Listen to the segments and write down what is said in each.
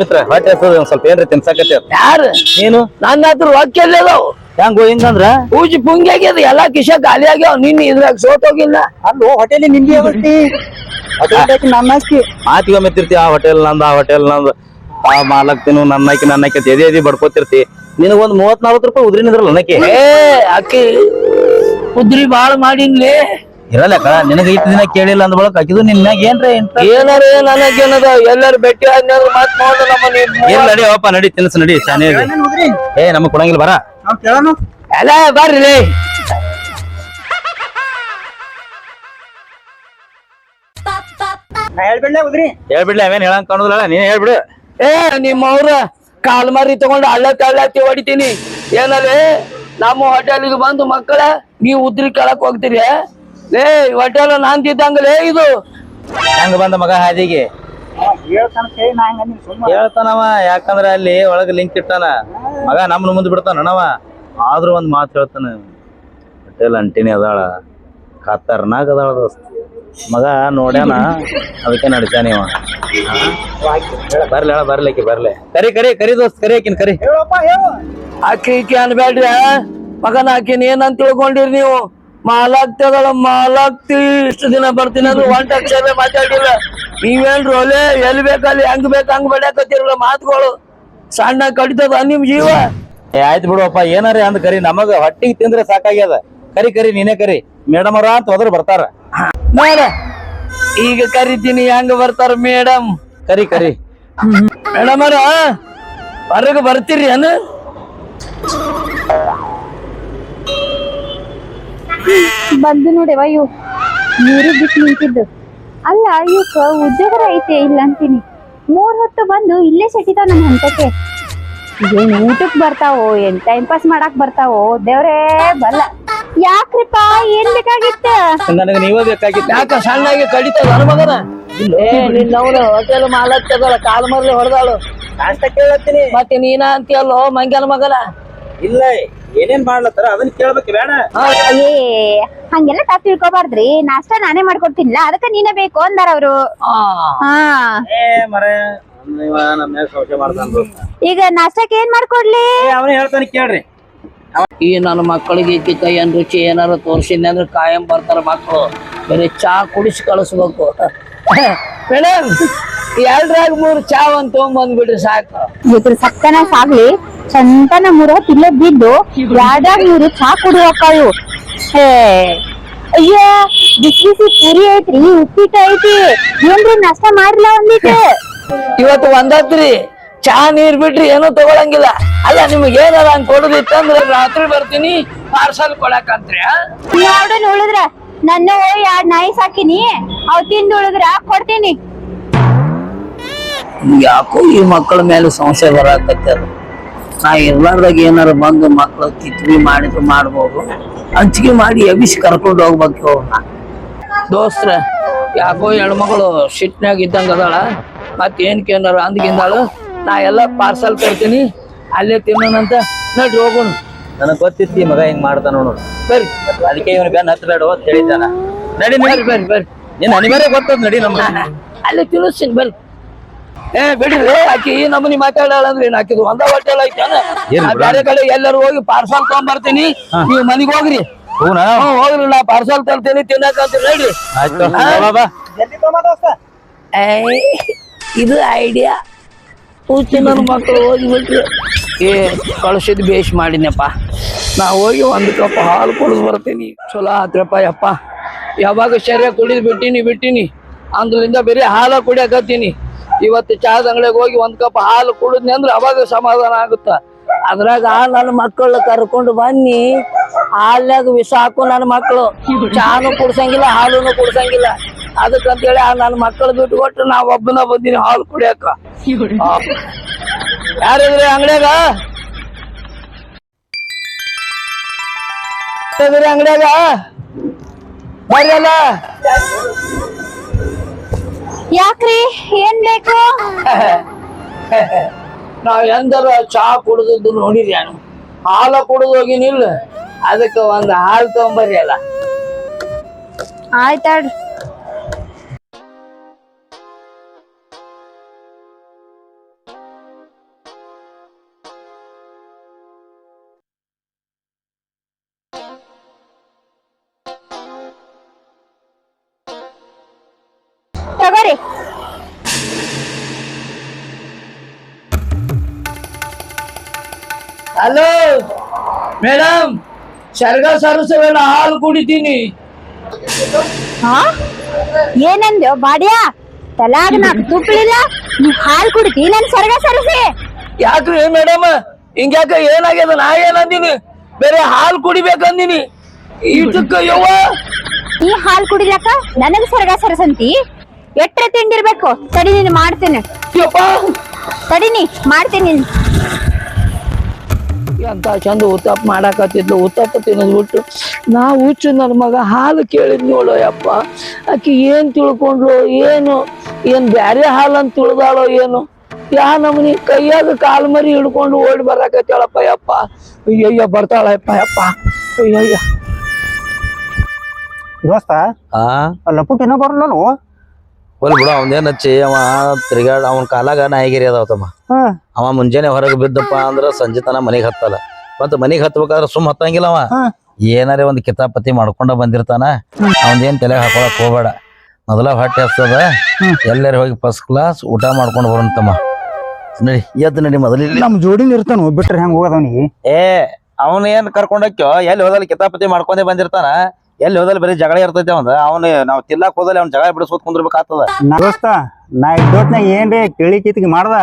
ಮಿತ್ರ. ಹೊಟ್ಟೆ ಸ್ವಲ್ಪ ಏನ್ರಿ ತಿನ್ಸಕತ್ತೆ ಯಾರು? ನೀನು? ನನ್ನ ಹತ್ರ ರೊಕ್ಕ ಎಲ್ಲದಾವ್ ಹೆಂಗೋ ಹಿಂಗಂದ್ರ? ಪೂಜಿ ಪುಂಗಿ ಆಗ್ಯದ ಎಲ್ಲಾ ಕಿಶ ಖಾಲಿ ಆಗ್ಯಾವ ನಿನ್ನ ಇದ್ರಾಗ ಸೋತೋಗಿಲ್ಲ ಅಲ್ಲೋ ಹೋಟೆಲ್ ನಿಂದಿ ಬರ್ತಿ ನನ್ನ ಅಕ್ಕಿ? ಮಾತಿಗೆ ಮೆತ್ತಿರ್ತಿ ಆ ಹೋಟೆಲ್ ನಂದ ಆ ಹೋಟೆಲ್ ನಂದ. ಆ ಮಾಲಕ್ತಿನು ತಿನ್ನು ನನ್ನಕ್ಕೆ ಅಂತ ಎದೆ ಎದಿ ಬಡ್ಕೋತಿರ್ತಿ. ನಿನಗೊಂದ್ ಮೂವತ್ ನಲ್ವತ್ ರೂಪಾಯಿ ಉದ್ರಿ ನಿಂದ್ರಲ್ಲ ಅನ್ನಕ್ಕೆ ಏ ಅಕ್ಕಿ. ಉದ್ರಿ ಬಾಳ ಮಾಡಿನ್ಲಿ. ಇರಲ್ಲ ಕಣ ನಿನಗ ಇಟ್ಟು ದಿನ ಕೇಳಿಲ್ಲ ಅಂದ ಬಳಕ ಆಕಿದು ನಿನ್ ಮ್ಯಾಗ ಏನ್ರ? ಏನಾರ ನನಗೇನದ? ಎಲ್ಲಾರು ಭೇಟಿ ಆದ್ಮೇಲೆ ಮಾತ್ ನೋಡ ನಮ್ಮ ಏನ್ ನಡಿ ಹೋಪ ನಡಿ ತಿನ್ಸ ನಡಿ ಶಾನೆ ಏ ನಮಗ್ ಕೊಡಂಗಿಲ್ಲ ಬರ. ಎಲ್ಲ ಬರ್ರಿ ಹೇಳ್ಬಿಡ್ಲೆ ಅವೇನ್ ಹೇಳಂಗ್ ಕಾಣುದಿಲ್ಲ ನೀನ್ ಹೇಳ್ಬಿಡು. ಏ ನಿಮ್ಮವ್ರ ಕಾಲ್ ಮರಿ ತಗೊಂಡು ಹಳ್ಳ ತಳ್ಳತ್ತಿ ಹೊಡಿತೀನಿ. ಏನಲ್ಲೇ ನಮ್ಮ ಹೋಟೆಲ್ಗೆ ಬಂದು ಮಕ್ಕಳ ನೀವು ಉದ್ರಿ ಕೇಳಕ್ ಹೋಗ್ತೀರಿ ಲೇ ಹೋಟೆಲ್ ನಾಂತಿದ್ದಂಗಲೇ ಇದು? ಹೆಂಗ ಬಂದ ಮಗ ಹಾದಿಗೆ? ಹೇಳ್ತಾನವ ಯಾಕಂದ್ರ ಅಲ್ಲಿ ಒಳಗ ಲಿಂಕ್ ಇಟ್ಟಾನ. ಮಗ ನಮ್ಮನ್ನ ಮುಂದ್ ಬಿಡ್ತಾನ ಅಣ್ಣವ ಆದ್ರೂ ಒಂದ್ ಮಾತು ಹೇಳ್ತಾನ ಹೋಟೆಲ್ ಅಂಟಿನಿ ಅದಾಳ. ಖತರ್ನಾಕ್ ಅದಾಳ ದೋಸ್ತ. ಮಗ ನೋಡ್ಯಾನ ಅದಕ್ಕೆ ನಡ್ಸ್ಯಾನ ಇವ. ಬರ್ಲಿ ಹೇಳ ಬರ್ಲಿಕ್ಕೆ ಬರ್ಲಿ. ಕರಿ ಕರಿ ಕರಿ ದೋಸ್ತ್ ಕರಿ ಹಾಕಿನ್ ಕರಿ. ಆಕಿ ಈಕಿ ಅನ್ಬೇಡ್ರಿ ಮಗನ ಆಕಿನ ಏನಂತ ತಿಳ್ಕೊಂಡಿರಿ ನೀವು? ಮಾಲಾಗ್ತದಳ ಮಾಲಾಗ್ತಿ. ಇಷ್ಟು ದಿನ ಬರ್ತೀನಿ ಅಂದ್ರೆ ಒಂಟ ಅಕ್ಷರ ಮಾತಾಡಿಲ್ಲ ನೀವೇನ್ರಿ ಒಲೆ ಎಲ್ಲಿ ಬೇಕಲ್ಲಿ ಹೆಂಗ್ ಬೇಕ ಹಂಗ್ ಬಡ್ಯಾಕತ್ತಿರಲ್ಲ ಮಾತುಗಳು. ಸಣ್ಣ ಕಡಿತದ ನಿಮ್ ಜೀವ. ಏ ಆಯ್ತು ಬಿಡುವಪ್ಪ ಏನಾರ ಅಂದ್ ಕರಿ ನಮಗ ಹೊಟ್ಟಿಗೆ ತಿಂದ್ರೆ ಸಾಕಾಗ್ಯದ. ಕರಿ ಕರಿ ನೀನೇ ಕರಿ. ಮೇಡಮ್ ಅವ್ರ ಅಂತ ಹೋದ್ರ ಬರ್ತಾರ. ನೋಡ ಈಗ ಕರಿತೀನಿ ಹೆಂಗ್ ಬರ್ತಾರ ಮೇಡಮ್ ಕರಿ ಕರಿ. ಮೇಡಮ್ ಅವ್ರ ಹೊರಗೆ ಬರ್ತೀರಿ ಅನ್ನ ಬಂದು ನೋಡಿವ ಇವು ನೀರು ಬಿಟ್ಟು ನಿಂತಿದ್ದು. ಅಲ್ಲ ಇವಕ್ಕ ಉದ್ಯೋಗ ಐತೆ ಇಲ್ಲ ಅಂತೀನಿ. ಮೂರ್ ಹೊತ್ತು ಬಂದು ಇಲ್ಲೇ ಸೆಟ್ಟಿತಾವ ನಮ್ಮ ಹಂತಕ್ಕೆ. ಏನ್ ಊಟಕ್ ಬರ್ತಾವೋ ಏನ್ ಟೈಮ್ ಪಾಸ್ ಮಾಡಾಕ್ ಬರ್ತಾವೋ ದೇವ್ರೇ ಬಲ್ಲ. ಯಾಕ್ರಿಪ್ಪ ಏನ್ ಬೇಕಾಗಿತ್ತ? ನನಗ ನೀವೇ ಬೇಕಾಗಿತ್ತು. ಯಾಕ ಸಣ್ಣಾಗಿ ಕಡಿತ ನನ್ನ ಮಗನ? ಏ ನಿನ್ನವನು ಹೋಟೆಲ್ ಮಾಲತ್ತದಳ ಕಾಲ್ ಮರ್ಲಿ ಹೊಡೆದಾಳು. ನಾಷ್ಟ ಕೇಳತ್ತೀನಿ. ಮತ್ತೆ ನೀನ ಅಂತೀಯಲ್ಲೋ ಮಂಗ್ಯನ ಮಗನ? ಇಲ್ಲ ಏನೇನ್ ಮಾಡ್ಲತ್ತಾರ ಅದನ್ನ ಕೇಳ್ಬೇಕು ಬೇಡ. ಏ ಹಂಗೆಲ್ಲ ತಪ್ಪು ತಿಳ್ಕೊಬಾರ್ದ್ರಿ. ನಾಷ್ಟ ನಾನೇ ಮಾಡ್ಕೊಡ್ತೀನಿಲ್ಲ ಅದಕ್ಕ ನೀನೇ ಬೇಕು ಅಂದಾರ ಅವ್ರು. ಆ. ಹಾ. ಏ ಮರ ಇವ ನಮ್ಮ ಮ್ಯಾಗ ಸಂಶಯ ಮಾಡ್ತಾನ ದೋಸ್ತ. ಈಗ ನಾಷ್ಟಕ್ಕೆ ಏನ್ ಮಾಡ್ಕೊಡ್ಲಿ? ಅವನು ಹೇಳ್ತಾನೆ ಕೇಳ್ರಿ. ಈ ನನ್ನ ಮಕ್ಕಳಿಗೆ ಈಕಿ ಕೈಯನ್ ರುಚಿ ಏನಾರ ತೋರಿಸಿದ್ನೆ ಅಂದ್ರೆ ಕಾಯಂ ಬರ್ತಾರ ಮಕ್ಕಳು ಬೇರೆ ಚಾ ಕುಡಿಸಿ ಕಳಿಸ್ಬೇಕು. ಮೇಡಮ್ ಎಲ್ರಾಗ ಮೂರು ಚಾ ಒಂದ್ ತಗೊಂಬಂದ್ಬಿಡ್ರಿ ಸಾಕು. ಇದ್ರ ಸಕ್ಕನ ಸಾಗ್ಲಿ ಚಂತನ ಮೂರ ತಿಲ್ಲ ಬಿದ್ದು ಯಾರ್ಯಾರ ಮೂರು ಚಾ ಕುಡಿಯೋಕಾವು ಹೇ. ಅಯ್ಯ ಬಿಸಿ ಬಿಸಿ ಪೂರಿ ಐತ್ರಿ ಉಪ್ಪಿಟ್ಟು ಐತಿ. ಏನ್ರಿ ನಾಷ್ಟ ಮಾಡ್ಲ ಒಂದಿಟ್ಟು? ಇವತ್ತು ಒಂದತ್ರಿ. ಚಾ ನೀರ್ ಬಿಟ್ರಿ ಏನು ತಗೊಳಂಗಿಲ್ಲ. ಅಲ್ಲ ನಿಮ್ಗೆ ಏನಾರ ಹಂಗ್ ಕೊಡುದಿತ್ತಂದ್ರೆ ರಾತ್ರಿ ಬರ್ತೀನಿ ಪಾರ್ಸಲ್ ಕೊಡಕಂತ್ರಿ ನೋಡು ನೋಡನ್ ಉಳಿದ್ರ ನನ್ನ ಎರಡ್ ನಾಯಿ ಸಾಕಿನಿ ಅವ್ ತಿಂದು ಉಳಿದ್ರ ಕೊಡ್ತೀನಿ. ಯಾಕೋ ಈ ಮಕ್ಕಳ ಮೇಲೆ ಸಂಶಯ ಬರಕತ್ತದ. ನಾ ಇರ್ಲಾರ್ದಾಗ ಏನಾರ ಬಂದು ಮಕ್ಕಳು ಕಿತ್ವಿ ಮಾಡಿದ್ರು ಮಾಡ್ಬೋದು. ಹಂಚಿಕೆ ಮಾಡಿ ಎಬಿಸಿ ಕರ್ಕೊಂಡು ಹೋಗ್ಬೇಕು ಅವ್ರನ್ನ ದೋಸ್ತ್ರ ಯಾಕೋ ಹೆಣ್ಮಗಳು ಶಿಟ್ನಾಗ ಇದ್ದಂಗ ಅದಾಳ. ಮತ್ತೇನ್ಕೆ ಏನಾರ ಅಂದ್ಕಿಂದಾಳು ನಾ ಎಲ್ಲ ಪಾರ್ಸಲ್ ಕೊಡ್ತೀನಿ ಅಲ್ಲೇ ತಿನ್ನೋಣಂತ. ನಡಿ ಹೋಗೋಣ. ನನಗೆ ಗೊತ್ತಿತ್ತು ಈ ಮಗ ಹಿಂಗ್ ಮಾಡ್ತಾನ ನೋಡು. ಬರ್ರಿ. ಅದಕ್ಕೆ ಇವನು ಬೆನ್ನ ಹತ್ತಬೇಡ ಅಂತ ಹೇಳಿದ್ದಾನ. ನಡಿ ನಡಿ. ಬರ್ರಿ ಬರ್ರಿ ನಿನ್ನ ನಿನ್ ಅನಿವಾರ್ಯ ಗೊತ್ತದ ನಡಿ ನಮ್ಮ ಅಲ್ಲೇ ತಿನ್ನಿಸ್ತೀನಿ ಬರ್ರಿ. ಏ ಬಿಡ್ರಿ ಆಕಿ ಈ ನಮೂನಿ ಮಾತಾಡಲ್ಲ ಆಕಿದು ಒಂದ ಹೋಟೆಲ್ ಐತೇನ ಏನ್? ಬೇರೆ? ಕಡೆ ಎಲ್ಲರೂ ಹೋಗಿ ಪಾರ್ಸಲ್ ತಗೊಂಡ್ಬರ್ತೀನಿ ನೀವು ಮನಿಗ್ ಹೋಗ್ರಿ. ಹೂನಾ? ಹ್ಮ್ ಹೋಗ್ರಿ ನಾ ಪಾರ್ಸಲ್ ತರ್ತೀನಿ ತಿನ್ನಕಂತ ನಡ್ರಿ. ಆಯ್ತು ಬಾ, ಬಾ ಇದು ಐಡಿಯಾ ಪೂರ್ತಿ ನನ್ನ ಮಕ್ಕಳು ಹೋಗಿ ಬಿಟ್ರು. ಏ ಕಳಿಸಿದ್ ಬೇಷ್ ಮಾಡಿನಪ್ಪ ನಾ ಹೋಗಿ ಒಂದು ಕಪ್ ಹಾಲು ಕುಡಿದು ಬರ್ತೀನಿ. ಚಲೋ ಆತ್ರಪ್ಪ ಯಪ್ಪ. ಯಾವಾಗ ಶರೀರ ಕುಡಿದು ಬಿಟ್ಟಿನಿ ಬಿಟ್ಟಿನಿ. ಅಂದ್ರಿಂದ ಬರೀ ಹಾಲು ಕುಡಿಯಕತ್ತೀನಿ. ಇವತ್ತು ಚಹದ ಅಂಗಡಿಗೆ ಹೋಗಿ ಒಂದು ಕಪ್ ಹಾಲು ಕುಡಿದ್ನಿ ಅಂದ್ರೆ ಅವಾಗ ಸಮಾಧಾನ ಆಗುತ್ತ. ಅದ್ರಾಗ ನನ್ನ ಮಕ್ಕಳು ಕರ್ಕೊಂಡು ಬನ್ನಿ. ಹಾಲ್ನಾಗ ವಿಷ ಹಾಕು ನನ್ನ ಮಕ್ಕಳು ಚಹಾನು ಕುಡ್ಸಂಗಿಲ್ಲ, ಹಾಲುನು ಕುಡ್ಸಂಗಿಲ್ಲ. ಅದಕ್ಕಂತೇಳಿ ಆ ನನ್ನ ಮಕ್ಕಳು ದುಡ್ಡು ಕೊಟ್ಟು ನಾ ಒಬ್ಬನ ಬಂದಿನಿ ಹಾಲು ಕುಡಿಯಕ ಯಾರಿದ್ರಿ ಅಂಗಡಿಯಾಗ? ಅಂಗಡಿಯಾಗ? ಬರ್ರಲ್ಲ ಯಾಕ್ರಿ? ಏನ್ ಬೇಕು? ನಾವ್ ಎಂದರ ಚಹಾ ಕುಡಿದದ್ದು ನೋಡಿರಿ ನಾನು? ಹಾಲ ಕುಡಿದು ಹೋಗಿನಿಲ್ಲ ಅದಕ್ಕೆ ಒಂದು ಹಾಲು ತಗೊಂಬರಿ ಅಲ್ಲ. ಆಯ್ತಾಡ್ರಿ. ತಗೋರಿ ಹಲೋ ಮೇಡಮ್ ಶರ್ಗ ಸರಸವೇನ ಹಾಲು ಕುಡಿತೀನಿ. ಹಾ? ಏನಂದ್ಯೋ ಬಾಡ್ಯಾ? ತಲಾಗ ನಾಕ್ ತುಪ್ಪಳಿಲ್ಲ ನೀ ಹಾಲು ಕುಡಿತಿ ನನ್ ಸರ್ಗ ಯಾಕ ಯಾಕ್ರಿ ಮೇಡಮ್ ಹಿಂಗ್ಯಾಕ ಏನಾಗ್ಯದ? ನಾ ಏನಂದಿನಿ? ಬೇರೆ ಹಾಲು ಕುಡಿಬೇಕಂದಿನಿ. ಇದಕ್ಕ ಯವ್ವ ನೀ ಹಾಲ್ ಕುಡಿಲಕ್ಕ? ನನಗ್ ಸರ್ಗ ಸರಸಂತಿ. ಎಟ್ರೆ ತಿಂಡಿರ್ಬೇಕು? ತಡಿ ನೀನು ಮಾಡ್ತೀನಿ. ಯಪ್ಪ! ತಡಿ ನೀ ಮಾಡ್ತೀನಿ. ನೀನ್. ಎಂತ ಚಂದ ಉತ್ತಪ್ಪ ಮಾಡಾಕತ್ತಿದ್ಲು. ಉತ್ತಪ್ಪ ತಿನ್ನದ್ಬಿಟ್ಟು ನಾ ಹುಚ್ಚು ನನ್ನ ಮಗ ಹಾಲು ಕೇಳಿದ್ ನೋಡೋ ಯಪ್ಪ. ಆಕಿ ಏನ್ ತಿಳ್ಕೊಂಡ್ಲು ಏನು ಏನ್ ಬ್ಯಾರೆ ಹಾಲು ಅಂತ ತಿಳಿದಾಳೋ ಏನು? ಯಾ ನಮ್ನಿ ಕೈಯಾಗ ಕಾಲ್ ಮರಿ ಹಿಡ್ಕೊಂಡು ಓಡಿ ಬರಾಕತ್ತಾಳಪ್ಪ ಯಪ್ಪ. ಅಯ್ಯಯ್ಯ ಬರ್ತಾಳಪ್ಪ ಯಪ್ಪ ಅಯ್ಯಯ್ಯ. ದೋಸ್ತ ಆ? ಲಪುಟ್ ಏನೋ ಬರಲ್ಲ ಹೋಲ್ ಬಿಡು ಅವನೇನ್ ಹಚ್ಚಿ ಅವ ತಿರ್ಗಾಡ ಅವನ್ ಕಾಲಾಗ ನಾಯಿಗಿರಿ ಅದಾವ ತಮ್ಮ. ಅವ ಮುಂಜಾನೆ ಹೊರಗೆ ಬಿದ್ದಪ್ಪ ಅಂದ್ರ ಸಂಜೆ ತನ ಮನೆಗೆ ಹತ್ತಲ್ಲ. ಮತ್ತೆ ಮನೆಗೆ ಹತ್ಬೇಕಾದ್ರ ಸುಮ್ ಹತ್ತಂಗಿಲ್ಲ ಅವ. ಏನಾರೇ ಒಂದ್ ಕಿತಾಪತಿ ಮಾಡ್ಕೊಂಡ ಬಂದಿರ್ತಾನ ಅವನ್ದೇನ್ ತಲೆ ಹಾಕೊಳಕ್ ಹೋಗ್ಬೇಡ. ಮೊದಲ ಹೊಟ್ಟೆ ಹಸ್ತದ ಎಲ್ಲಾರು ಹೋಗಿ ಫಸ್ಟ್ ಕ್ಲಾಸ್ ಊಟ ಮಾಡ್ಕೊಂಡು ಬರೋಂತಮ್ಮ ನಡಿ ಎದ್ದು ನಡಿ ಮೊದಲ ಇಲ್ಲಿ. ನಮ್ ಜೋಡಿ ಇರ್ತಾನ ಬಿಟ್ರೆ ಹೆಂಗ್ ಹೋಗದವನಿಗೆ ಏ ಅವನ್ ಏನ್ ಕರ್ಕೊಂಡಕ್ಯೋ ಎಲ್ಲಿ ಹೋದಲ್ಲಿ ಕಿತಾಪತಿ ಮಾಡ್ಕೊಂಡೇ ಬಂದಿರ್ತಾನ. ಎಲ್ಲಿ ಹೋದಲ್ಲಿ ಬರೀ ಜಗಳ ಇರ್ತೈತೆ ಅವಂದ. ಅವನು ನಾವ್ ತಿಲ್ಲಕ್ ಹೋದಲ್ಲಿ ಅವ್ನ ಜಗಳ ಬಿಡಿಸ್ಕೊತ್ ಕುಂದ್ರಬೇಕಾಗ್ತದ. ದೋಸ್ತ ನಾ ಇದ್ದೋತ್ನಾಗ ಏನ್ರಿ ಕೇಳಿ ಕಿತ್ಗಿ ಮಾಡ್ದ?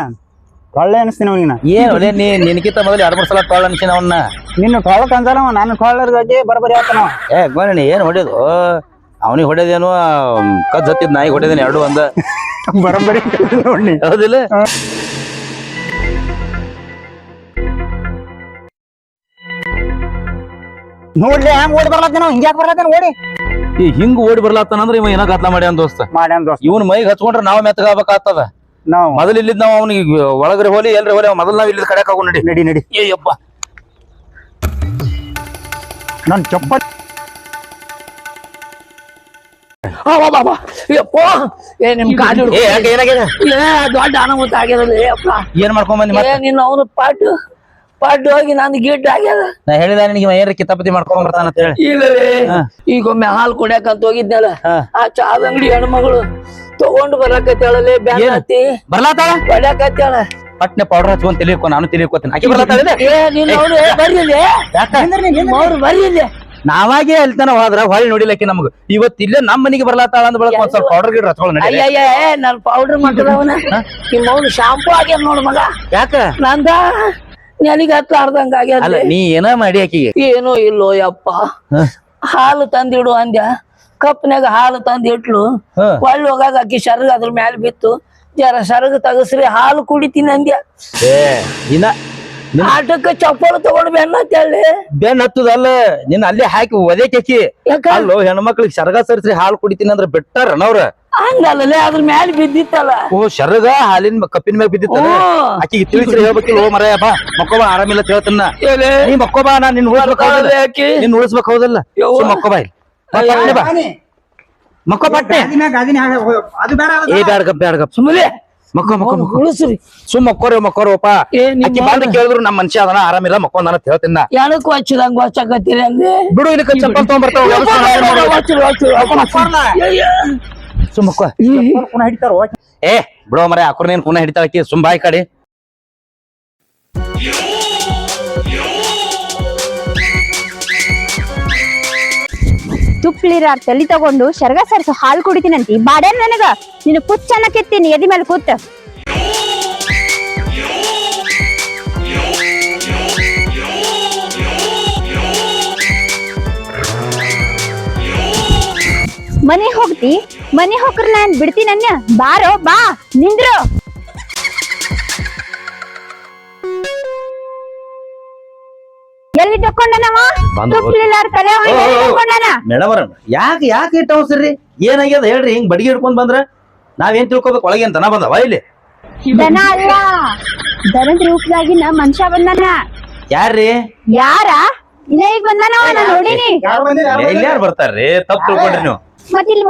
ಕೊಳ್ಳೆ ಅನಿಸ್ತೀನಿ ಅವನಿನ ಏನ್ ಒಲೆ ನೀ ನಿನ್ಕಿಂತ ಮೊದಲು ಎರಡ್ ಮೂರ್ ಸಲ ಕೊಳ್ಳ ಅನ್ಸಿನ ಅವನ್ನ ನಿನ್ನ ಟೊಳಕ್ ಅಂಜಾಲವ ನಾನು ಟೊಳ್ಳರ್ಗಾಗೆ ಬರಬರಿ ಆತನ ಏ ಗೋಣಿ ಏನ್ ಹೊಡೆಯೋದು? ಅವನಿಗೆ ಹೊಡೆದೇನು ಕದ್ ಹತ್ತಿದ್ ನಾಯಿ ಹೊಡೆದೇನು ಎರಡು ಒಂದ. ಬರಬರಿ ಹೌದಿಲ್ಲ? ನೋಡ್ಲಿ ಹೆಂಗ್ ಓಡಿ ಬರ್ಲತ್ತೇನ ಹಿಂಗ್ಯಾಕ್ ಬರ್ಲತ್ತೇನ ಓಡಿ? ಈ ಹಿಂಗ್ ಓಡಿ ಅಂದ್ರೆ ಇವ ಏನೋ ಗತ್ಲ ಮಾಡ್ಯಾನ ದೋಸ್ತ. ಮಾಡ್ಯಾನ್ ದೋಸ್ತ. ಇವನ್ ಮೈಗ್ ಹಚ್ಕೊಂಡ್ರೆ ನಾವ್ ಮೆತ್ತಗಾಗಬೇಕಾಗ್ತದ. ನಾವ್. ಮೊದಲ ಇಲ್ಲಿದ್ ನಾವ್ ಅವನಿಗೆ ಒಳಗ್ರೆ ಹೋಲಿ ಎಲ್ರಿ ಹೋಲಿ ಮೊದಲ್ ನಾವ್ ಇಲ್ಲಿ ಕಡೆ ಹೋಗು ನಡಿ. ನಡಿ ನಡಿ. ಏ ನನ್ ಚಪ್ಪಲ್ ಯಪ್ಪ. ಏ ನಿಮ್ಮ ಕಾಲು ಏ ಯಾಕೆ ಏನಾಗಿದೆ? ಏ ದೊಡ್ಡ ಅನಾಹುತ ಆಗ್ಯದಲ್ಲ ಯಪ್ಪ. ಏನ್ ಮಾಡ್ಕೊಂಡ್ ಬಂದಿ ಮತ್ತೆ? ನಿನ್ನ ಅವನು ಪಾಟು ಪಾಟು ಹೋಗಿ ನಂದು ಗಿಡ್ ಆಗ್ಯದ. ನಾ ಹೇಳಿದ ನಿನಗೆ ಇವ ಏನ್ರ ಕಿತಾಪತಿ ಮಾಡ್ಕೊಂಡ್ ಬರ್ತಾನ ಅಂತ ಹೇಳಿ. ಈಗೊಮ್ಮೆ ಹಾಲು ಕುಡಿಯಾಕಂತ ಹೋಗಿದ್ನಲ್ಲ. ಹಾ. ಆ ಚಾದ ಅಂಗಡಿ ಹೆಣ್ಮಗಳು ತಗೊಂಡು ಬರಾಕತ್ತಾಳಲೆ ಬ್ಯಾನ್ ಏನ್? ಹತ್ತಿ ಬರ್ಲಾತಾಳ? ಹೊಡ್ಯಾಕತ್ತಾಳ ಪಟ್ನೆ ಪೌಡರ್ ಹಚ್ಕೊಂಡ್ ತಿಳಿಕೊ ನಾನು ತಿಳಿಕೋತೀನಿ. ಆಕಿ ಬರ್ಲಾತಾಳ ಏ ನಿನ್ನ ಅವನು ಬರ್ಲಿಲ್ಲ ಅವ್ರು ಬರ್ಲಿಲ್ಲ ನಾವಾಗೆ ಅಲ್ಲಿ ತನ ಹೋದ್ರ ಹೊಳ್ಳಿ ನೋಡಿಲಕ್ಕಿ ನಮ್ಗೆ. ಇವತ್ ಇಲ್ಲೇ ನಮ್ ಮನೆಗೆ ಬರ್ಲಾತಾಳ ಅಂದ್ ಬಳಕ ಒಂದ್ ಸ್ವಲ್ಪ ಪೌಡರ್ ಗಿಡ ಹಚ್ಕೊಂಡ್ ನಡಿ. ಅಯ್ಯಯ್ಯ ನನ್ ಪೌಡರ್ ಮಾಡ್ತದವನ ನಿಮ್ಮ ಅವ್ನು. ಶಾಂಪೂ ಆಗ್ಯಾನ ನೋಡು ಮಗ. ಯಾಕ? ನಂದ ನನಗೆ ಹತ್ಲಾರ್ದಂಗ ಅಲ್ಲ ಆಗ್ಯದ ನೀ ಏನ ಮಾಡಿ ಆಕಿಗೆ? ಏನೋ ಇಲ್ಲೋ ಯಪ್ಪ. ಹ. ಹಾಲು ತಂದಿಡು ಅಂದ್ಯ. ಕಪ್ನ್ಯಾಗ ಹಾಲು ತಂದ್ ಇಟ್ಲು. ಹ. ಒಳ್ಳೆ ಹೋಗಾಗ ಅಕ್ಕಿ ಸರ್ಗ ಅದ್ರ ಮ್ಯಾಲ ಬಿತ್ತು. ಜರ ಸರ್ಗ ತಗಸ್ರಿ ಹಾಲು ಕುಡಿತೀನಿ ಅಂದ್ಯ. ಏ ಇನ್ನ ನಿನ್ ಆಟಕ್ಕ ಚಪ್ಪಲು ತಗೊಂಡ್ ಬೆನ್ನತ್ತೇಳಿ ಬೆನ್ ಹತ್ತದಲ್ಲ ನಿನ್ನ ಅಲ್ಲಿ ಹಾಕಿ ಒದೇಕಿ ಯಾಕ? ಅಲ್ಲೋ ಹೆಣ್ಮಕ್ಳಿಗೆ ಸರ್ಗ ಸರಿಸಿ ಹಾಲು ಕುಡಿತೀನಿ ಅಂದ್ರೆ ಬಿಟ್ಟಾರ ಹಂಗಲ್ಲೇ ಅದ್ರ ಮ್ಯಾಲ ಬಿದ್ದಿತ್ತಲ್ಲ. ಓ ಶರ್ಗ ಹಾಲಿನ ಕಪ್ಪಿನ ಮ್ಯಾಗ ಬಿದ್ದಿತ್ತ. ಆಕಿಗೆ ತಿಳಿಸ್ರಿ ಹೇಳ್ಬೇಕಿಲ್ಲ ಓ ಮರ ಬಾ ಮಕ್ಕೋಬಾ ಆರಾಮಿಲ್ಲ ಅಂತ ಹೇಳ್ತೀನ ಎಲೆ? ನೀ ಮಕ್ಕೋಬಾ ನಾ ನಿನ್ ಉಳಿಸ್ಬೇಕು. ನಿನ್ ಉಳಿಸ್ಬೇಕು ಹೌದಿಲ್ಲ? ಮಕ್ಕೋಬಾ ಇಲ್ಲಿ. ಬಾ, ಮಕ್ಕೋ ಬೇಡ ಏ ಬ್ಯಾಡ ಗಪ್ ಬ್ಯಾಡ ಗಪ್ ಸುಮ್ಮನೆ ಮಕ್ಕೋ ಮಕ್ಕೋ ಮಕ್ಕೋ. ಉಳಿಸ್ರಿ. ಸುಮ್ ಮಕ್ಕೋರಿ ಮಕ್ಕೋರಪ್ಪ ಏ, ನಿಮ್ಮ ಆಕಿ ಬಂದು ಕೇಳಿದ್ರು ನಮ್ಮ ಮನುಷ್ಯ ಅದನ್ನ ಆರಾಮಿಲ್ಲ ಮಕ್ಕೊಂದಾನ ಅಂತ ಹೇಳ್ತೀನಿ ನಾ. ಯಾನಕ್ ಹಚ್ಚಿದಂಗ ಹಚ್ಚಕತ್ತೀರಿ ಅಂದೆ ಬಿಡು ಇಲ್ಲಿ ಚಪ್ಪಲ್ ತಗೊಂಡ್ಬರ್ತಾವ ಹಚ್ಚಿರು, ಹಚ್ಚಿರು, ಅಯ್ಯ. ಸುಮ್ ಮಕ್ಕೋ ಪುನಃ ಹಿಡಿತಾರ? ಏ ಬಿಡೋ ಮರ ಅಕ್ರ ನೀನ್ ಪುನಃ ಹಿಡಿತಾಳಕಿ ಸುಮ್ ಬಾಯ್ ಕಡೆ. ತುಪ್ಲಿರಾರ್ ತಲಿ ತಗೊಂಡು ಶರ್ಗ ಸರ್ಸು ಹಾಲು ಕುಡಿತೀನಂತಿ. ಬಾಡೇನ್ ನನಗ. ನೀನು ಕುಚ್ಚನ್ನ ಕೆತ್ತೀನಿ ಎದಿ ಮೇಲೆ ಕೂತ್. ಮನೆ ಹೋಗ್ತಿ? ಮನೆ ಹೋಗ್ರ ನಾನ್ ಬಿಡ್ತೀನನ್ಯ ಬಾರೋ ಬಾ ನಿಂದ್ರು. ಎಲ್ಲಿ ತಕೊಂಡನವ ಬಂದು ಹೋಗ್. ತುಪ್ಲಿಲಾರ್ ತಲೆ. ತಕೊಂಡನ ಮೇಡಮ್ ಅವ್ರ ಯಾಕೆ ಯಾಕೆ ಇಟ್ಟ ಅವಸರ್ರಿ ಏನಾಗ್ಯದ ಹೇಳ್ರಿ ಹಿಂಗ್ ಬಡಿಗೆ ಹಿಡ್ಕೊಂಡ್ ಬಂದ್ರ? ನಾವೇನ್ ತಿಳ್ಕೊಬೇಕು ಒಳಗೆ ದನ ಬಂದವ ಇಲ್ಲಿ? ದನ ಅಲ್ಲ. ದನದ ರೂಪದಾಗಿನ ಮನುಷ್ಯ ಬಂದನ. ಯಾರ್ರಿ? ಯಾರ? ಇನ್ನ ಈಗ ಬಂದನವ ನಾ ನೋಡಿನಿ. ಇಲ್ಲಿ ಯಾರು ಬರ್ತಾರ್ರಿ? ತಪ್ಪು ತಿಳ್ಕೊಂಡ್ರಿ ನೀವು. ಮತ್ ಇಲ್ಲಿ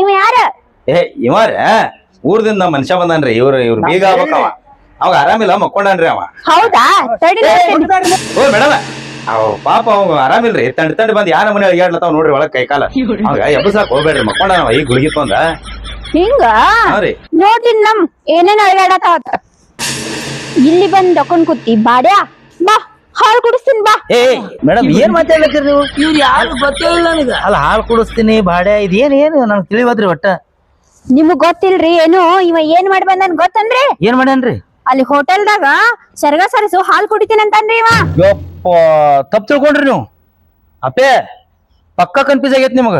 ಇವ ಯಾರ? ಏ ಇವಾರ? ಊರ್ದಿಂದ ಮನುಷ್ಯ ಬಂದಾನ್ರಿ ಇವ್ರ ಇವ್ರ ಬೀಗ ಆಗ್ಬೇಕವ ಅವಾಗ ಆರಾಮಿಲ್ಲ ಮಕ್ಕೊಂಡಾನ್ರಿ ಅವ. ಹೌದಾ? ತಡಿ. ಓ ಮೇಡಮ್ ಅವ್ ಪಾಪ ಅವ್ ಆರಾಮಿಲ್ರಿ ತಂಡ್ ತಂಡ್ ಬಂದ್ ಯಾರ ಮನೆ ಅಡ್ಯಾಡ್ಲತ್ತಾವ ನೋಡ್ರಿ ಒಳಗ್ ಕೈ ಕಾಲ. ಅವಾಗ ಎಬ್ಬಸಾಕ್ ಹೋಗ್ಬೇಡ್ರಿ ಮಕ್ಕೊಂಡಾನವ ಈಗ ಗುಳಿಗೆ ತೊಂದ ಹಿಂಗ? ಹಾ ರೀ. ನೋಡ್ತೀನಿ ನಮ್ ಏನೇನ್ ಅಳಗಾಡತಾವತ್ತ ಇಲ್ಲಿ ಬಂದ್ ತಕೊಂಡ್ ಕೂತಿ ಬಾಡ್ಯಾ? ಹಾಲ್ ಕುಡಿಸ್ತೀನಿ ಬಾ. ಏ ಮೇಡಮ್ ಏನ್ ಮಾತಾಡ್ಲತ್ತೀರಿ ನೀವು? ಇವ್ರು ಯಾರು ಗೊತ್ತೇ ಇಲ್ಲ ನನಗ. ಅಲ್ಲ ಹಾಲು ಕುಡಿಸ್ತೀನಿ ಬಾಡೆ ಇದೇನ್ ಏನು? ನನಗೆ ತಿಳಿವದ್ರಿ ಒಟ್ಟ. ನಿಮಗ್ ಗೊತ್ತಿಲ್ರಿ ಏನು? ಇವ ಏನ್ ಮಾಡಿ ಬಂದನ್ ಗೊತ್ತನ್ರಿ? ಏನ್ ಮಾಡ್ಯಾನ್ರಿ? ಅಲ್ಲಿ ಹೋಟೆಲ್ದಾಗ ಸರ್ಗ ಸರಸು ಹಾಲ್ ಕುಡಿತೀನಿ ಅಂತನ್ರಿ ಇವ. ಯಪ್ಪ ತಪ್ಪು ತಿಳ್ಕೊಂಡ್ರಿ ನೀವು. ಅಪ್ಪೆ ಪಕ್ಕ ಕನ್ಫ್ಯೂಸ್ ಆಗೈತಿ ನಿಮಗ.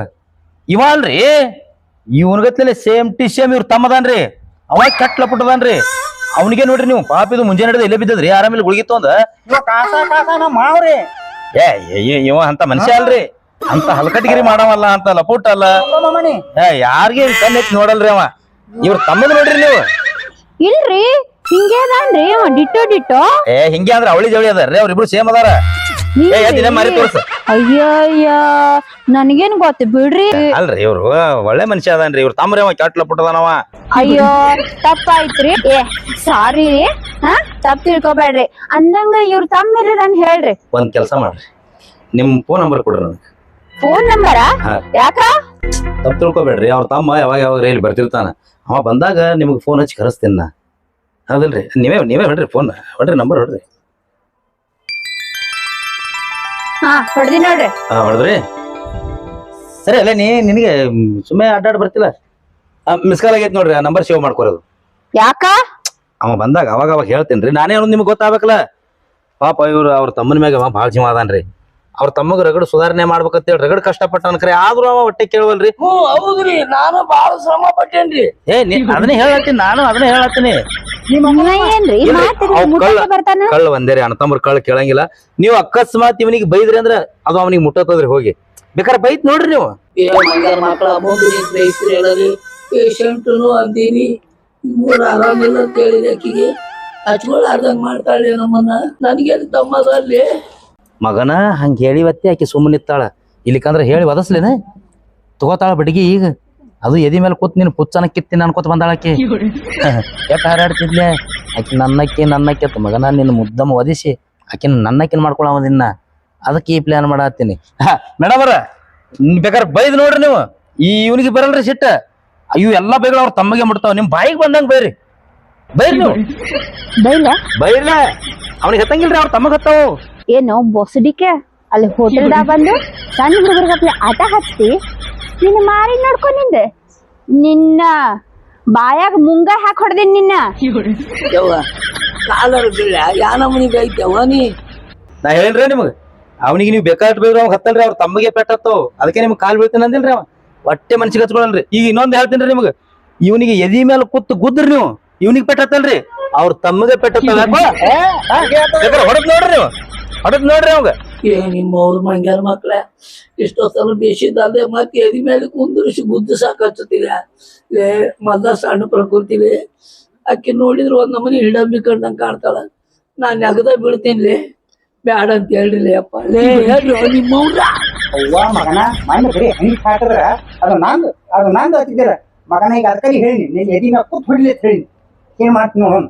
ಇವ ಅಲ್ರಿ ಇವನ್ಗತ್ಲೆ ಸೇಮ್ ಟಿ ಸೇಮ್ ಇವ್ರ ತಮ್ಮದಾನ್ರಿ. ಅವ ಕಟ್ಲ ಲಪುಟದನ್ರಿ. ಅವನಿಗೆ ನೋಡ್ರಿ ನೀವು ಪಾಪ ಇದು ಮುಂಜಾನೆ ಹಿಡಿದು ಇಲ್ಲೇ ಬಿದ್ದದ್ರಿ ಆರಾಮೇಲೆ ಗುಳಿಗಿತ್ತು ಅಂದ. ಇವ ಕಾಸ ಕಾಸ ನಮ್ಮ ಮಾವ್ರಿ. ಏ ಇವ ಅಂತ ಮನುಷ್ಯ ಅಲ್ರಿ. ಅಂತ ಹಲ್ಕಟ್ಗಿರಿ ಮಾಡವಲ್ಲ ಅಂತ ಲಪುಟ್ ಅಲ್ಲ. ಏ ಯಾರಿಗೆ ಕಣ್ಣೆತ್ ನೋಡಲ್ರಿ ಅವ? ಇವ್ರ ತಮ್ಮದ ನೋಡ್ರಿ ನೀವು. ಇಲ್ರಿ ಹಿಂಗೇ ಅದಾನ್ರಿ ಇವ ಡಿಟ್ಟೋ ಡಿಟ್ಟೋ. ಏ ಹಿಂಗೆ ಅಂದ್ರೆ ಅವಳಿ ಜವಳಿ ಅದಾರ್ರಿ ಅವ್ರಿಬ್ರು ಸೇಮ್ ಅದಾರ. ಎದ್ದಿನ ಮಾರಿ ತೋರ್ಸ. ಅಯ್ಯ ನನಗೇನು ಗೊತ್ತು ಬಿಡ್ರಿ. ಅಲ್ರಿ ಇವ್ರು ಒಳ್ಳೆ ಮನುಷ್ಯ ಅದಾನ್ರಿ. ಇವ್ರ ತಮ್ಮರಿ ಅವ ಕೆಟ್ಲ ಪುಟ್ಟದಾನವ ಅಯ್ಯೋ ತಪ್ಪಾಯ್ತ್ರಿ. ಏ ಸಾರಿ ಹಾ ತಪ್ಪ ತಿಳ್ಕೊಬೇಡ್ರಿ. ಅಂದಂಗ ಇವ್ರ ತಮ್ಮಿರಿ ನಾನು ಹೇಳ್ರಿ. ಒಂದ್ ಕೆಲಸ ಮಾಡ್ರಿ. ನಿಮ್ ಫೋನ್ ನಂಬರ್ ಕೊಡ್ರಿ ನನಗೆ. Phone number. ಯಾಕ? ತಪ್ಪ ತಿಳ್ಕೊಬೇಡ್ರಿ. ಅವ್ರ ತಮ್ಮ ಯಾವಾಗ ಯಾವಾಗ ರೈಲ್ ಬರ್ತಿರ್ತಾನ. ಅವ ಬಂದಾಗ ನಿಮಗೆ ಫೋನ್ ಹಚ್ಚಿ ಕರೆಸ್ತೀನಿ ನಾ. ಹೌದಲ್ರಿ? ನೀವೇ ನೀವೇ ಹೇಳ್ರಿ ಫೋನ್ ಹೊಡ್ರಿ ನಂಬರ್ ಹೊಡ್ರಿ ಹಾ ಹೊಡ್ದಿ ನೋಡ್ರಿ. ಹಾ ಹೊಡೆದ್ರಿ? ಸರಿ ಅಲ್ಲ ನೀ ನಿನಗೆ ಸುಮ್ಮನೆ ಅಡ್ಡಾಡ್ ಬರ್ತಿಲ್ಲ? ಮಿಸ್ ಕಾಲ್ ಆಗೈತೆ ನೋಡ್ರಿ ಆ ನಂಬರ್ ಸೇವ್ ಮಾಡ್ಕೊರೋದು ಯಾಕ? ಅವ ಬಂದಾಗ ಅವಾಗ ಅವಾಗ ಹೇಳ್ತೇನ್ರಿ. ರೀ ನಾನೇ ನಿಮ್ಗೆ ಗೊತ್ತಾಗಬೇಕಲ್ಲ? ಪಾಪ ಇವ್ರು ಅವ್ರ ತಮ್ಮನ ಮ್ಯಾಗ ಅವ ಭಾಳ ಜೀವ ಅದಾನ್ರಿ. ಅವ್ರ ತಮ್ಮಗ್ ರಗಡ್ ಸುಧಾರಣೆ ಮಾಡ್ಬೇಕಂತ ಹೇಳಿ ರಗಡ್ ಕಷ್ಟಪಟ್ಟ ಅನ್ಕರೆ ಆದ್ರೂ ಅವ ಹೊಟ್ಟೆ ಕೇಳವಲ್ರಿ. ಹ್ಮ್ ಹೌದ್ರಿ. ನಾನು ಬಾಳ ಶ್ರಮ ಪಟ್ಟೇನ್ರಿ. ಏ ನೀ ಅದನ್ನೇ ಹೇಳತ್ತೀನಿ ನಾನು ಅದನ್ನೇ ಹೇಳತ್ತೀನಿ. ಏನ್ರಿ? ಮಾತಿಗೆ ಮುಟ್ಟಕ್ಕೆ ಕಳ್ಳ- ಬರ್ತಾನ? ಕಳ್ಳ ತಮ್ಮ ಕಳ್ಳ ಕೇಳಂಗಿಲ್ಲ. ನೀವು ಅಕಸ್ಮಾತ್ ಇವನಿಗೆ ಬೈದ್ರಿ ಅಂದ್ರ ಅದು ಅವನಿಗೆ ಮುಟ್ಟತ್ತದ್ರಿ ಹೋಗಿ. ಬೇಕಾರೆ ಬೈತ್ ನೋಡ್ರಿ ನೀವು. ಏ ಮಂಗ್ಯಾರ ಮಕ್ಕಳ ಮುಂದೆ ಬೇಯಿಸ್ರಿ ಹೇಳರಿ ಪೇಷಂಟ್ನು ಅಂದೀನಿ. ಆರಾಮ ಆರಾಮಿಲ್ಲ ಅಂತ ಹೇಳಿದ ಆಕಿಗೆ ಹಚ್ಕೊಳಾರ್ದಂಗ್ ಮಾಡ್ತಾಳೆ ನಮ್ಮನ್ನ. ನನಗೆ ತಮ್ಮದ ಅಲ್ಲಿ ಮಗನ ಹಂಗ ಹೇಳಿವತ್ತೆ ಆಕಿ ಸುಮ್ಮನೆ ಇಲ್ಲಿಕಂದ್ರೆ ಇಲ್ಲಿಕಂದ್ರ ಹೇಳಿ ಒದಸ್ಲೇನ. ತಗೋತಾಳ ಬಡ್ಗಿ ಈಗ. ಅದು ಎದಿ ಮೇಲೆ ಕೂತ್ ನೀನು ಪುಚ್ಚನ ಕಿತ್ತೀನಿ ಅನ್ಕೋತ ಬಂದಾಳ ಆಕಿ. ಎಟ್ ಹಾರಾಡ್ತಿದ್ಲೆ? ಆಕಿ ನನ್ನಕ್ಕಿ ನನ್ನಕ್ಕೆ ಮಗನ ನಿನ್ನ ಮುದ್ದಮ್ಮ ಒದಿಸಿ ಆಕಿನ ನನ್ನಕ್ಕಿನ ಮಾಡ್ಕೊಳವದಿನ್ನ ಅದಕ್ಕೆ ಈ ಪ್ಲಾನ್ ಮಾಡತ್ತೀನಿ. ಮೇಡಮ್ ಅವ್ರ ಬೇಕಾದ್ರೆ ಬೈದ್ ನೋಡ್ರಿ ನೀವು. ಈ ಇವನಿಗೆ ಬರಲ್ರಿ ಸಿಟ್ಟ. ಅಯ್ಯೋ ಎಲ್ಲಾ ಬೈಗಳು ಅವ್ರ ತಮ್ಮಗೆ ಮುಟ್ತಾವ. ನಿಮ್ ಬಾಯಿಗೆ ಬಂದಂಗ ಬೈರಿ. ಬೈರಿ ನೀವು. ಬೈಲ ಬೈರ್ಲ. ಅವ್ನಿಗೆ ಹತ್ತಂಗಿಲ್ರಿ ಅವ್ರ ತಮ್ಮಗ್ ಹತ್ತಾವು. ಏನು ಬೊಸಡಿಕೆ? ಅಲ್ಲಿ ಹೋಟೆಲ್ದಾಗ ಬಂದು ಸಣ್ಣ ಹುಡುಗರ್ಗಪ್ಲೆ ಆಟ ಹಚ್ಚಿ ನಿನ್ನ ಮಾರಿ ನೋಡ್ಕೊಂಡಿದ್ದೆ ನಿನ್ನ ಬಾಯಾಗ ಮುಂಗ ಹಾಕಿ ಹೊಡ್ದಿನ್ ನಿನ್ನ. ಕಾಲರ್ ಬೀಳ ಯಾ ನಮನಿಗೆ ಐತವ ನೀ? ನಾ ಹೇಳಿನ್ರಿ ನಿಮಗೆ ಅವನಿಗೆ ನೀವು ಬೈದ್ರು ಅವ್ನ ಹತ್ತಲ್ರಿ ಅವ್ರ ತಮ್ಮಗೆ ಪೆಟ್ಟತ್ತೋ ಅದಕ್ಕೆ ನಿಮ್ಗೆ ಕಾಲ್ ಬೀಳ್ತೀನಿ ಅಂದಿಲ್ರಿ ಅವ. ಹೊಟ್ಟೆ ಮನ್ಸಿಗೆ ಹಚ್ಕೊಳಲ್ರಿ. ಈಗ ಇನ್ನೊಂದ್ ಹೇಳ್ತೀನಿ ನಿಮಗೆ ಇವನಿಗೆ ಎದಿ ಮೇಲೆ ಕೂತು ಗುದ್ರಿ ನೀವು. ಇವನಿಗೆ ಪೆಟ್ಟತ್ತಲ್ರಿ ಅವ್ರ ತಮ್ಮಗೆ ಪೆಟ್ಟತ್ತಲ್ಲ ಹೊಡೆದ್ ನೋಡ್ರಿ ನೀವು. ಹೊಡದ್ ನೋಡ್ರಿ ಅವಾಗ. ಏ ನಿಮ್ಮ ಅವ್ರ ಮಂಗ್ಯಾರ ಮಕ್ಳ ಇಷ್ಟೊತ್ತನ ಬೇಸಿದ್ದಲ್ಲದೆ ಮತ್ತೆ ಎದಿ ಮೇಲೆ ಕುಂದಿರಿಸಿ ಗುದ್ದು ಸಾಕಚ್ಚುತ್ತೀರ? ಲೇ ಮೊದ್ಲ ಸಣ್ಣ ಪ್ರಕೃತಿಲಿ ಅಕ್ಕಿ ನೋಡಿದ್ರೆ ಒಂದ್ ನಮನಿ ಹಿಡಂಬಿ ಕಂಡಂಗ್ ಕಾಣ್ತಾಳ. ನಾನ್ ನೆಗದ ಬೀಳ್ತೀನಿ ಬ್ಯಾಡ ಅಂತ ಹೇಳ್ರಿ ಅಪ್ಪ. ಲೇ ಹೇಳ್ರಿ ನಿಮ್ಮವ್ರ. ಅವ್ವ ಮಗನ ಮಣ್ಣು ಬರೀ ಹಂಗೆ ಹಾಕಿದ್ರ ಅದು ನಂದು ಅದು ನಂದು ಹತ್ತಿದ್ದೀರ ಮಗನ ಈಗ ಅದಕ್ಕೆ ಹೇಳಿ ನೀನ್ ಎದಿ ಮ್ಯಾಗ ಕೂತ್ ಹೊಡಿಲಿ ಅಂತ ಹೇಳಿ ಏನ್ ಮಾಡ್ತೀನಿ ನೋಡೋಣ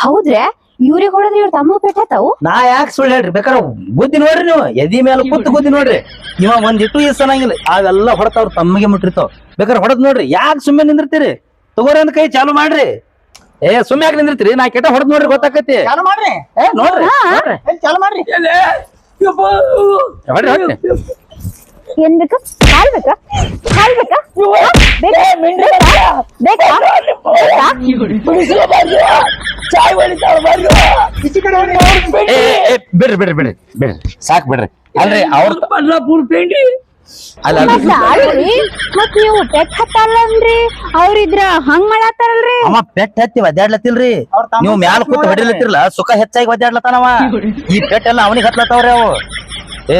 ಹೌದ್ರೆ ಇವ್ರಿಗೆ ಹೊಡೆದ್ರೆ ಇವ್ರ ತಮ್ಮ ಪೆಟ್ಟತಾವು ನಾ ಯಾಕೆ ಸುಳ್ಳು ಹೇಳ್ರಿ? ಬೇಕಾರ ಗುದ್ದಿ ನೋಡ್ರಿ ನೀವು. ಎದಿ ಮೇಲೆ ಕೂತು ಗುದ್ದಿ ನೋಡ್ರಿ. ಇವ ಒಂದಿಟ್ಟು ಇಸ್ ಅನ್ನಂಗಿಲ್ಲ ಅವೆಲ್ಲ ಹೊಡತ ಅವ್ರ ತಮ್ಮಗೆ ಮುಟ್ಟಿರ್ತಾವ್. ಬೇಕಾರ ಹೊಡದ್ ನೋಡ್ರಿ. ಯಾಕೆ ಸುಮ್ಮನೆ ನಿಂದಿರ್ತೀರಿ? ತಗೋರಿ ಅಂದ್ ಕೈ ಚಾಲು ಮಾಡ್ರಿ. ಏ ಸುಮ್ಮನೆ ಯಾಕೆ ನಿಂದಿರ್ತೀರಿ? ನಾ ಕೆಟ್ಟ ಹೊಡದ್ ನೋಡ್ರಿ ಗೊತ್ತಾಕತಿ ಚಾಲು ಮಾಡ್ರಿ. ಏ ನೋಡ್ರಿ. ನೋಡ್ರಿ ಚಾಲು ಮಾಡ್ರಿ. ಹೊಡ್ರಿ ಹೊಡ್ರಿ. ಏನ್ ಬೇಕು? ಹಾಲ್ ಬೇಕಾ? ಹಾಲ್ ಬೇಕಾ? ಬೇಕಾ? ಬೇಕಾ? ಬಿಡ್ರಿ ಬಿಡ್ರಿ ಬಿಡ್ರಿ. ಬಿಡ್ರಿ ಸಾಕ್ ಬಿಡ್ರಿ. ಅಲ್ರಿ ಅವ್ರ ಬಡ್ಲಾಪುರ್ ಪೇಂಡಿ. ಅಲ್ಲ ಮತ್ತ್ ಅಲ್ರಿ ಮತ್ ನೀವು ಪೆಟ್ ಹತ್ತಲ್ಲನ್ರಿ? ಅವ್ರಿದ್ರ ಹಂಗ್ ಮಾಡತ್ತಾರಲ್ರಿ? ಅವ ಪೆಟ್ ಹತ್ತಿ ಒದ್ದಾಡ್ಲತ್ತಿಲ್ರಿ. ನೀವು ಮ್ಯಾಲ ಕೂತ್ ಹೊಡಿಲತ್ತಿರಲ್ಲ ಸುಖ ಹೆಚ್ಚಾಗಿ ಒದ್ದಾಡ್ಲತ್ತಾನವ. ಈ ಪೆಟ್ ಎಲ್ಲ ಅವನಿಗೆ ಹತ್ಲತ್ತವ್ರಿ ಅವು. ಏ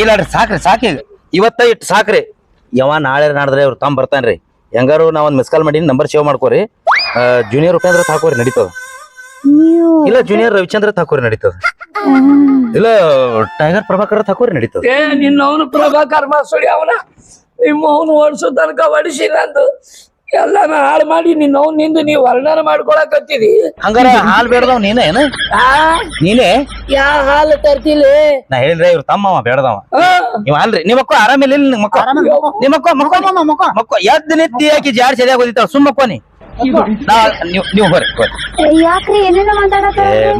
ಇಲ್ಲಾಡ್ರಿ ಸಾಕ್ರಿ ಸಾಕಿ ಇವತ್ತ ಇಟ್ಟು ಸಾಕ್ರಿ. ಯಾವ ನಾಳೆ ನಾಡಿದ್ರೆ ಅವ್ರು ತಮ್ಮ ರೀ ಹೆಂಗಾರು ನಾ ಒಂದು ಮಿಸ್ ಕಾಲ್ ಮಾಡಿ ನಂಬರ್ ಸೇವ್ ಮಾಡ್ಕೋರಿ. ಜೂನಿಯರ್ ಉಪೇಂದ್ರ ಹಾಕೋರಿ ನಡೀತದ. ಇಲ್ಲ ಜೂನಿಯರ್ ರವಿಚಂದ್ರ ಹಾಕೋರಿ ನಡೀತದ. ಇಲ್ಲ ಟೈಗರ್ ಪ್ರಭಾಕರ್ ಹಾಕೋರಿ ನಡೀತದ. ನಿನ್ನ ಅವನು ಪ್ರಭಾಕರ್ ಮಾಸೋಡಿ ಅವನ. ನಿಮ್ಮ ಅವನು ಓಡಿಸೋ ತನಕ ಎಲ್ಲಾನ ಹಾಳು ಮಾಡಿ ನಿನ್ನ ನೋವು ನಿಂದು ನೀವ್ ವರ್ಣನ ಮಾಡ್ಕೊಳಕತ್ತಿದಿ ಹಂಗಾರ ಹಾಲ್ ಬೇಡದವ್ ನೀನೇ ಏನ? ಆ? ನೀನೇ? ಯಾ ಹಾಲು ತರ್ತಿಲ್ಲ ನಾ ಹೇಳಿದ್ರೆ ಇವ್ರ ತಮ್ಮವ ಬೇಡದವ ನೀವ್ ಅಲ್ರಿ ನಿಮ್ಮ ಮಕ್ಕ ಆರಾಮಿಲ್ಲ ಇಲ್ಲ ನಿಮ್ಮ ಮಕ್ಕ ಮಕ್ಕೋ. ಎದ್ದು ನಿತ್ತಿ ಹಾಕಿ ಜಾಡ್ ಸರಿಯಾಗಿ ಓದಿತಾವ ಸುಮ್ಮ ಮಕ್ಕೋನಿ. ನಾ ನೀವು ಬರ್ರಿ ಯಾಕ್ರಿ ಏನೇನೋ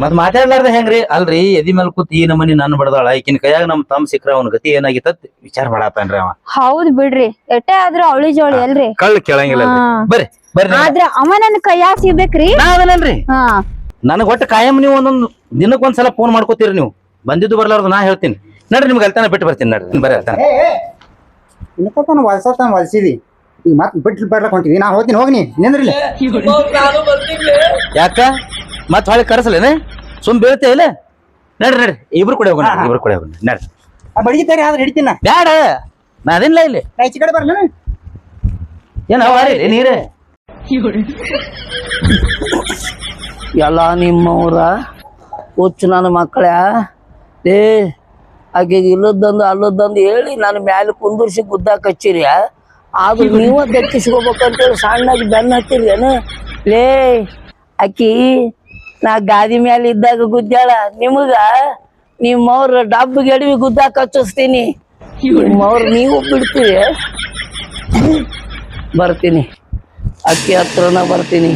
ಮತ್ ಮಾತಾಡ್ಲಾರ್ದ ಹೆಂಗ್ರಿ? ಅಲ್ರಿ ಎದಿ ಮೇಲೆ ಕೂತ್ ಈ ನಮನಿ ನನ್ ಬಡದಾಳ. ಈಕಿನ ಕೈಯಾಗ ನಮ್ ತಮ್ಮ ಸಿಕ್ರ ಅವ್ನ ಗತಿ ಏನಾಗಿತ್ತ ವಿಚಾರ ಮಾಡತ್ತಾನ್ರಿ ಅವ. ಹೌದ್ ಬಿಡ್ರಿ. ಎಟ್ಟೆ ಆದ್ರೂ ಅವಳಿ ಜೋಳಿ ಅಲ್ರಿ. ಕಳ್ಳ ಕೇಳಂಗಿಲ್ಲ. ಬರ್ರಿ ಬರ್ರಿ. ಆದ್ರೆ ಆದ್ರ ಅವ ನನ್ ಕೈಯಾಗ ಸಿಗ್ಬೇಕ್ರಿ. ನಾ ಅದನಲ್ರಿ ಹಾ. ನನಗ್ ಒಟ್ಟು ಕಾಯಂ ನೀವು ಒಂದೊಂದು ದಿನಕ್ ಒಂದ್ಸಲ ಫೋನ್ ಮಾಡ್ಕೋತೀರಿ ನೀವು. ಬಂದಿದ್ದು ಬರ್ಲಾರ್ದು ನಾ ಹೇಳ್ತೀನಿ. ನಡ್ರಿ ನಿಮ್ಗೆ ಅಲ್ತಾನ ಬಿಟ್ಟು ಬರ್ತೀನಿ ನಡ್ರಿ. ಬರ್ರಿ ಅಲ್ತಾನ. ಏ ಏ. ಇನ್ನತಾನ ವಲ್ಸತಾನ ವಲ್ಸಿದಿ. ಈಗ ಮತ್ ಬಿಟ್ಟು ಬರ್ಲಕ್ ಹೊಂಟಿವಿ. ನಾ ಹೋಗ್ತೀನಿ ಹೋಗ್ನಿ. ನಿಂದ್ರಿಲ್ಲ ನಾನು ಬರ್ತೀನಿ ಯಾಕ? ಮತ್ ಹೊಳೆ ಕರೆಸಲೇನೆ? ಸುಮ್ ಬೀಳ್ತೇ ಇಲ್ಲ? ನಡ್ರಿ ನಡ್ರಿ. ಇಬ್ರು ಕೂಡ ಹೋಗೋಣ ಇಬ್ರು ಕೂಡ ಹೋಗೋಣ. ನಡ್ರಿ. ಆ ಬಡಿಗಿತಾರಿ ಆದ್ರೆ ಹಿಡಿತೀನ ಬ್ಯಾಡ. ನಾ ಅದಿಲ್ಲ ಇಲ್ಲಿ. ನಾ ಈಚೆ ಕಡೆ ಬರ್ಲೇನು ಏನ ಅವಾರಿ ನೀರೇ? ಎಲ್ಲ ನಿಮ್ಮವ್ರ ಹುಚ್ಚು ನನ್ನ ಮಕ್ಕಳ ಏ ಆಕೆಗೆ ಇಲ್ಲದ್ದಂದು ಅಲ್ಲದಂದು ಹೇಳಿ ನಾನು ಮ್ಯಾಲೆ ಕುಂದರ್ಸಿ ಗುದ್ದಾಕ ಹಚ್ಚಿರಿ ಆದ್ರೂ ನೀವ ದಕ್ಕಿಸ್ಕೋಬೇಕಂತೇಳಿ ಸಣ್ಣಗ್ ಬೆನ್ನ ಹತ್ತಿರಿ ಏನ ಲೇ ಅಕ್ಕಿ ನಾ ಗಾದಿ ಮ್ಯಾಲ ಇದ್ದಾಗ ಗುದ್ದಾಳ. ನಿಮಗ ನಿಮ್ಮವ್ರ ಡಬ್ಬ ಗೆಡವಿ ಗುದ್ದಾಕ ಹಚ್ಚಿಸ್ತೀನಿ. ನಿಮ್ಮವ್ರ ನೀವು ಬಿಡ್ತೀರಿ. ಬರ್ತೀನಿ. ಅಕ್ಕಿ ಹತ್ರನ ಬರ್ತೀನಿ.